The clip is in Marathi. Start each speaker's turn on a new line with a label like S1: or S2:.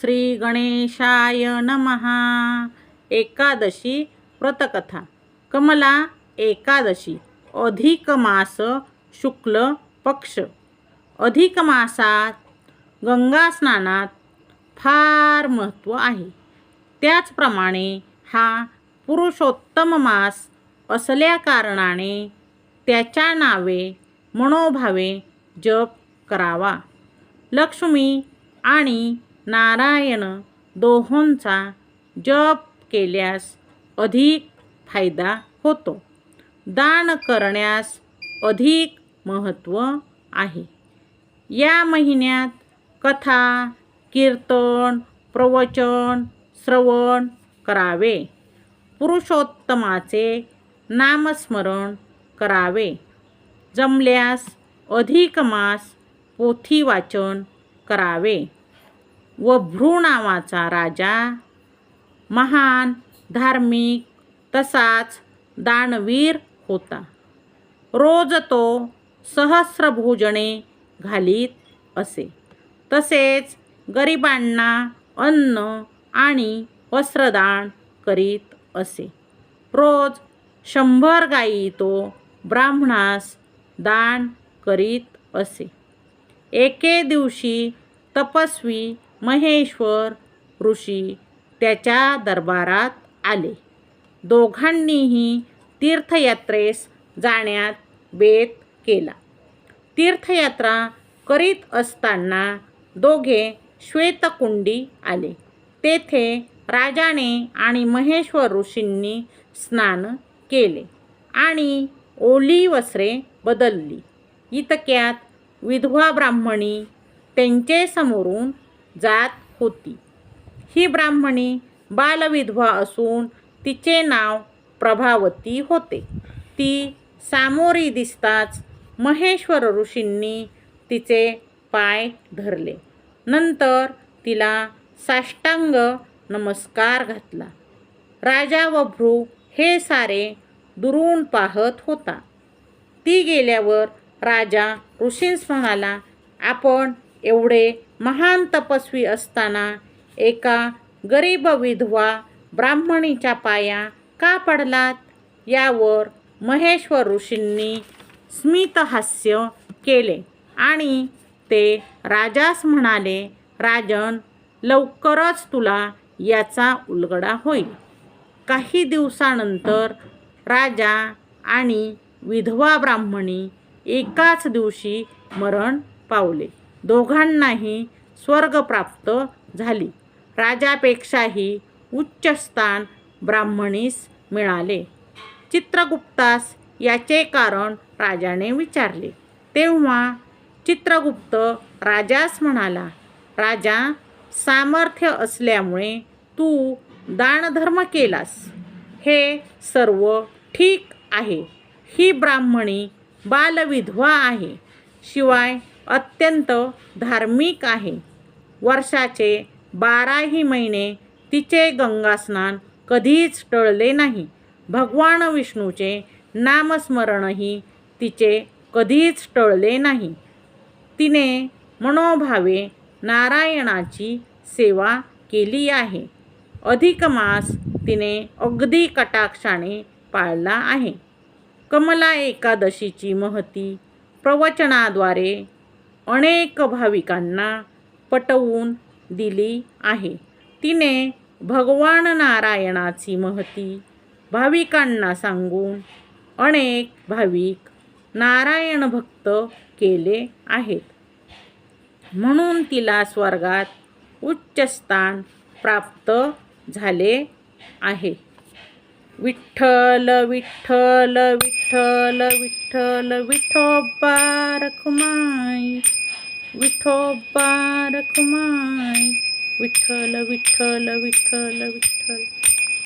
S1: श्री गणेशाय नमहा एकादशी व्रतकथा. कमला एकादशी. अधिक मास शुक्ल पक्ष. अधिक मासात गंगा स्नानात फार महत्त्व आहे. त्याचप्रमाणे हा पुरुषोत्तम मास असल्याकारणाने त्याच्या नावे मनोभावे जप करावा. लक्ष्मी आणि नारायण दोहोंचा जप केल्यास अधिक फायदा होतो. दान करण्यास अधिक महत्त्व आहे. या महिन्यात कथा कीर्तन प्रवचन श्रवण करावे. पुरुषोत्तमाचे नामस्मरण करावे. जमल्यास अधिक मास पोथी वाचन करावे. व भ्रू नावाचा राजा. महान धार्मिक तसाच दानवीर होता. रोज तो सहस्रभोजने घालीत असे. तसेच गरिबांना अन्न आणि वस्त्रदान करीत असे. रोज शंभर गायी तो ब्राह्मणास दान करीत असे. एके दिवशी तपस्वी महेश्वर ऋषी त्याच्या दरबारात आले. दोघांनीही तीर्थयात्रेस जाण्यात बेत केला. तीर्थयात्रा करीत असताना दोघे श्वेतकुंडी आले. तेथे राजाने आणि महेश्वर ऋषींनी स्नान केले आणि ओली वस्त्रे बदलली. इतक्यात विधवा ब्राह्मणी त्यांचे समोरून जात होती. ही ब्राह्मणी बालविधवा असून तिचे नाव प्रभावती होते. ती सामोरी दिसताच महेश्वर ऋषींनी तिचे पाय धरले. नंतर तिला साष्टांग नमस्कार घातला. राजा व भ्रू हे सारे दुरून पाहत होता. ती गेल्यावर राजा ऋषींस म्हणाला आपण एवढे महान तपस्वी असताना एका गरीब विधवा ब्राह्मणीच्या पाया का पडलात? यावर महेश्वर ऋषींनी स्मितहास्य केले आणि ते राजास म्हणाले राजन लवकरच तुला याचा उलगडा होईल. काही दिवसानंतर राजा आणि विधवा ब्राह्मणी एकाच दिवशी मरण पावले. दोघांनाही स्वर्ग प्राप्त झाली. राजापेक्षाही उच्च स्थान ब्राह्मणीस मिळाले. चित्रगुप्तास याचे कारण राजाने विचारले. तेव्हा चित्रगुप्त राजास म्हणाला राजा सामर्थ्य असल्यामुळे तू दानधर्म केलास. हे सर्व ठीक आहे. ही ब्राह्मणी बालविधवा आहे. शिवाय अत्यंत धार्मिक आहे. वर्षाचे बाराही महिने तिचे गंगास्नान कधीच टळले नाही. भगवान विष्णूचे नामस्मरणही तिचे कधीच टळले नाही. तिने मनोभावे नारायणाची सेवा केली आहे. अधिक मास तिने अगदी कटाक्षाने पाळला आहे. कमला एकादशीची महती प्रवचनाद्वारे अनेक भाविकांना पटवून दिली आहे. तिने भगवान नारायणाची महती भाविकांना सांगून अनेक भाविक नारायण भक्त केले आहेत. म्हणून तिला स्वर्गात उच्च स्थान प्राप्त झाले आहे. विठ्ठल विठ्ठल विठ्ठल विठ्ठल विठोबा रखुमा विठोबा रखुमाई विठ्ठल विठ्ठल विठ्ठल विठ्ठल।